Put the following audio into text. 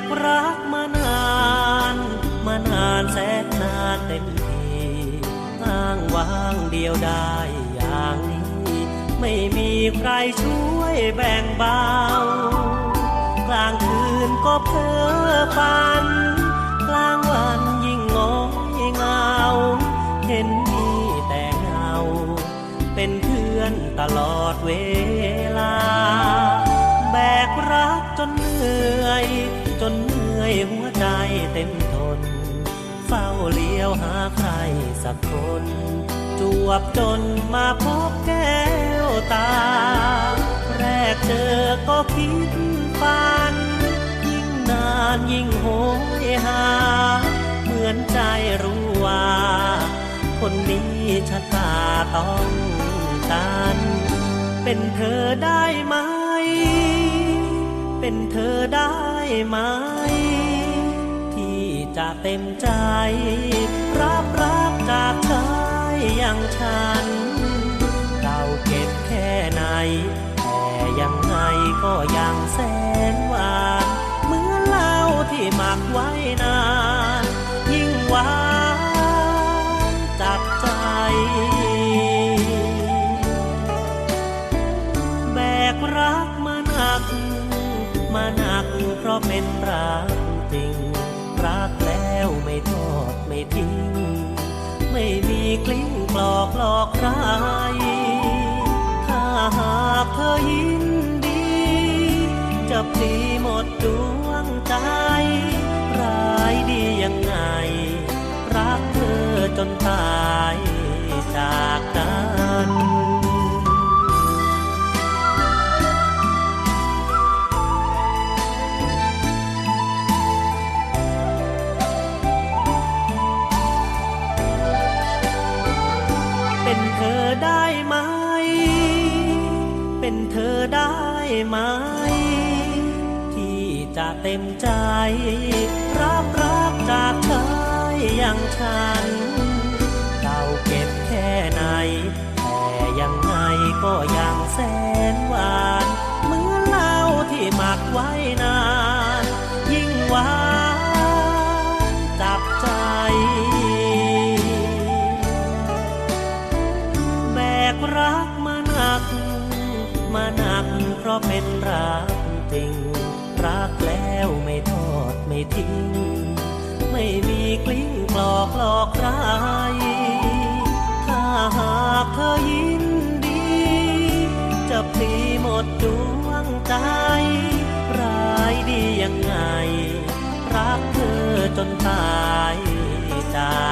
กรักมานาน มานานแสนนานเต็มทีอ้างว้างเดียวได้อย่างนี้ ไม่มีใครช่วยแบ่งเบากลางคืนก็เพ้อฝัน กลางวันยิ่งงอยเงา เห็นมีแต่เงา เป็นเพื่อนตลอดเวลา หนื่อยหัวใจเต็มทน เฝ้าเลี้ยวหาใครสักคน จวบจนมาพบแก้วตา แรกเจอก็คิดฝัน ยิ่งนานยิ่งโหยหา เหมือนใจรู้ว่า คนนี้ชะตาต้องกันเป็นเธอได้ไหม เป็นเธอได้ไหม จะเต็มใจ รับรักจากชายอย่างฉัน เราเก็บแค่ไหน แต่ยังไงก็ยังแสนหวานเหมือนเหล้าที่หมักไว้นาน ยิ่งหวานจับใจ แบกรักมาหนัก มาหนักเพราะเป็นรักจริง รักแล้วไม่ทอดไม่ทิ้ง ไม่มีกลิ้งกลอกหลอกใคร ถ้าหากเธอยินดี จะพลีหมดดวงใจร้ายดียังไง รักเธอจนตาย เป็นเธอได้ไหม ที่จะเต็มใจ รับรักจากชายอย่างฉัน เราเก็บแค่ไหน แต่ยังไงก็ยังแสนหวานเหมือนเหล้าที่หมักไว้นาน ยิ่งหวานจับใจแบกรัก มาหนักเพราะเป็นรักจริง รักแล้วไม่ทอดไม่ทิ้ง ไม่มีกลิ้งกลอกหลอกใครถ้าหากเธอยินดี จะพลีหมดดวงใจร้ายดียังไง รักเธอจนตายจาก